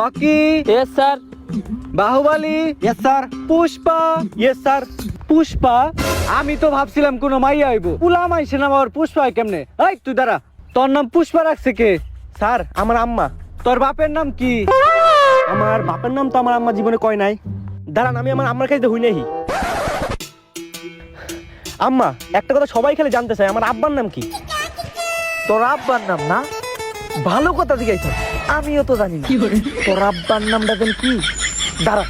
Rocky yes sir Baahubali? Yes sir Pushpa? Yes sir Pushpa? আমি তো ভাবছিলাম কোন মাইয়া আইব। পুলা মাইছে না আবার পুষ্পা হয় কেমনে? এই তুই দাঁড়া। তোর নাম পুষ্পা রাখছে কে? স্যার আমার আম্মা। তোর বাপের নাম কি? আমার বাপের নাম তো আমার আম্মা জীবনে কয় নাই। দাঁড়ান আমি আমার আম্মার কাছে হই নাহি। আম্মা একটা কথা সবাই খালি জানতে চায় আমার আব্বার নাম কি? তোর আব্বার নাম না? ভালো কথা জিজ্ঞাসা আমিও তো জানি না। তোর আব্বার নামটা দেন কি? দাঁড়া।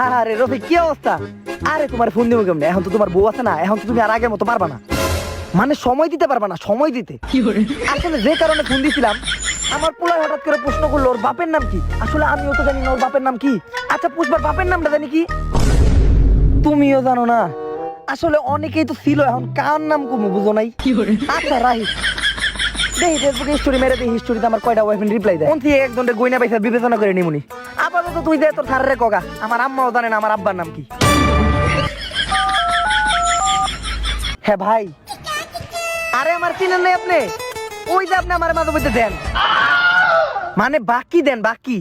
আরে রফিক কি অবস্থা? আরে তোমার ফোন দিব কেমনে? এখন তো তোমার বউ আছে না এখন তো তুমি আর আগের মতো পারবা না। মানে সময় দিতে পারবা না সময় দিতে। আসলে যে কারণে ফোন দিছিলাম আমার পোলায় হঠাৎ করে প্রশ্ন করল ওর বাপের নাম কি? আসলে আমিও তো জানি না ওর বাপের নাম কি। আচ্ছা পুষ্পার বাপের নামটা জানি কি? তুমিও জানো না। আসলে অনেকেই তো ছিল এখন কার নাম কমু বুঝো নাই? আচ্ছা রাহি। দেখি ফেসবুকে স্টোরি মেরে দেখি স্টোরিতে আমার কয়টা ওয়াইফেন রিপ্লাই দেয়? কোন থেকে একজনের গয়না পয়সা বিবেচনা করে নিমুনি আপাতত তুই দে তোর সারে কগা আমার আম্মাও জানে না আমার আব্বার নাম কি। হ্যাঁ ভাই আরে আমার চিনেন নাই আপনি? ওই যে আপনি আমার মাঝে মধ্যে দেন। মানে বাকি দেন বাকি।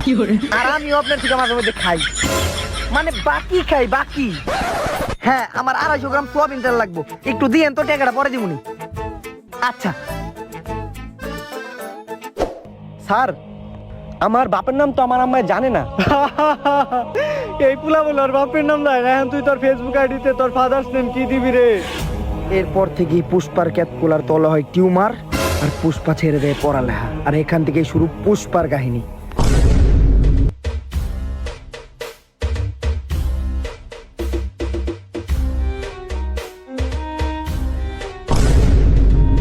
আর আমিও আপনার থেকে মাঝে মধ্যে খাই। মানে বাকি খাই বাকি। হ্যাঁ আমার আড়াইশো গ্রাম সোয়াবিন তেল লাগবো। একটু দিয়েন তো টাকাটা পরে দিবনি আচ্ছা। স্যার আমার বাপের নাম তো আমার আম্মায় জানে না। এই পুলা বলে ওর বাপের নাম না এখন তুই তোর ফেসবুক আইডিতে তোর ফাদার্স নেম কি দিবি রে? এরপর থেকেই পুষ্পার ক্যাপকুলার তলা হয় টিউমার আর পুষ্পা ছেড়ে দেয় পড়ালেখা। আর এখান থেকেই শুরু পুষ্পার কাহিনী।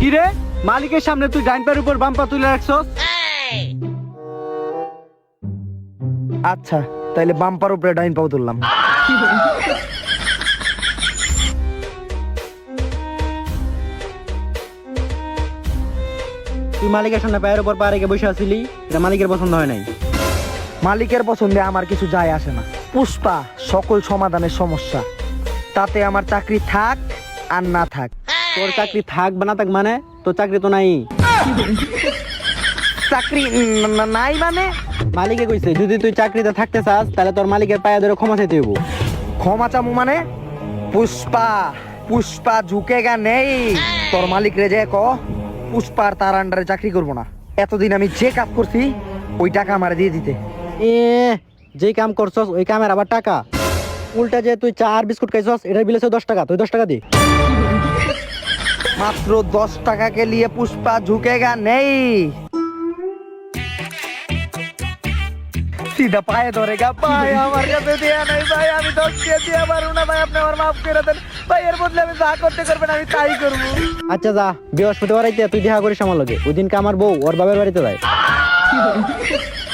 কি রে মালিকের সামনে তুই ডাইন পায়ের উপর বাম্পা তুলে রাখছস। আচ্ছা তাইলে বাম্পার উপরে ডাইন পাও তুললাম। তুই মালিকের সামনে পায়ের উপর পা রেখে বসে আছিলি এটা মালিকের পছন্দ হয় নাই। মালিকের পছন্দে আমার কিছু যায় আসে না। পুষ্পা সকল সমাধানের সমস্যা। তাতে আমার চাকরি থাক আর না থাক। তোর চাকরি থাক বা না থাক মানে? তোর চাকরি তো নাই। চাকরি নাই মানে? মালিকে কইছে যদি তুই চাকরিতে থাকতে চাস তাহলে তোর মালিকের পায়ে ধরে ক্ষমা চাইতে হইব। ক্ষমা চামু মানে? পুষ্পা পুষ্পা ঝুঁকেগা নেই। তোর মালিক রে যে ক পুষ্পার তার আন্ডারে চাকরি করব না। এতদিন আমি যে কাজ করছি ওই টাকা আমার দিয়ে দিতে। এ যেই কাম করছস ওই কামের আবার টাকা। উল্টা যে তুই চা আর বিস্কুট খাইছস এটার বিল হচ্ছে দশ টাকা তুই দশ টাকা দি। মাত্র দশ টাকাকে নিয়ে পুষ্পা ঝুঁকেগা নেই। সিধা পায়ে ধরেগা ভাই আমার কাছে দেয়া নাই ভাই আমি দশ টাকা দিয়ে পারব না ভাই আপনি আমার মাফ করে দেন। ভাই এর বদলে আমি যা করতে করবেন আমি তাই করব। আচ্ছা যা বৃহস্পতিবার তুই দেখা করিস আমার লগে। ওই দিনকে আমার বউ ওর বাবার বাড়িতে যায়।